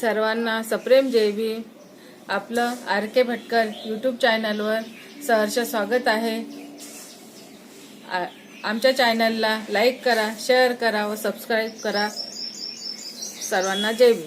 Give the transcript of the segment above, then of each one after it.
सर्वांना सप्रेम जय भी आपलं आर के भटकर यूट्यूब चॅनलवर सहर्ष स्वागत आहे. आमच्या चॅनलला लाईक करा शेअर करा व सबस्क्राईब करा. सर्वांना जय भी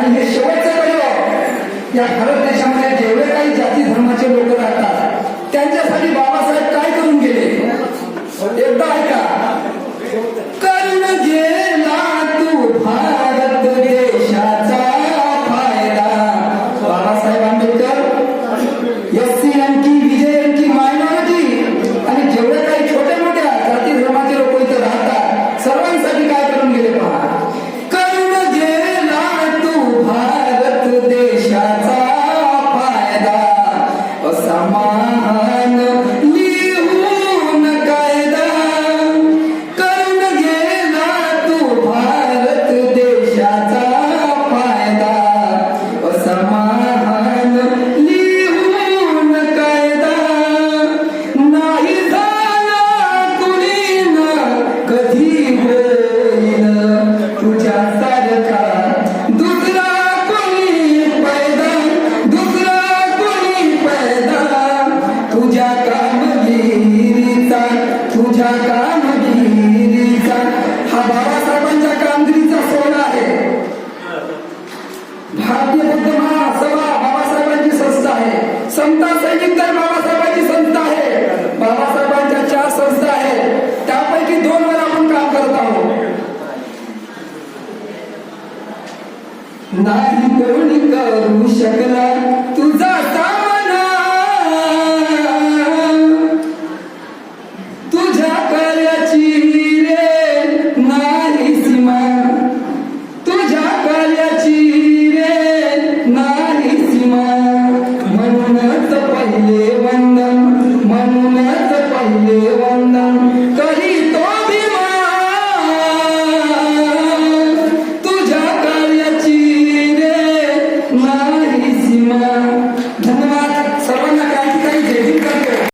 आणि हे शेवटचं परिवार या भारत देशामध्ये जेवढे काही जाती धर्माचे लोक राहतात संत सैनिक तर बाबासाहेबांची संस्था आहे. बाबासाहेबांच्या चार संस्था आहेत. त्यापैकी दोन वर आपण काम करत आहोत. नाही कोणी करू शकला Yeah.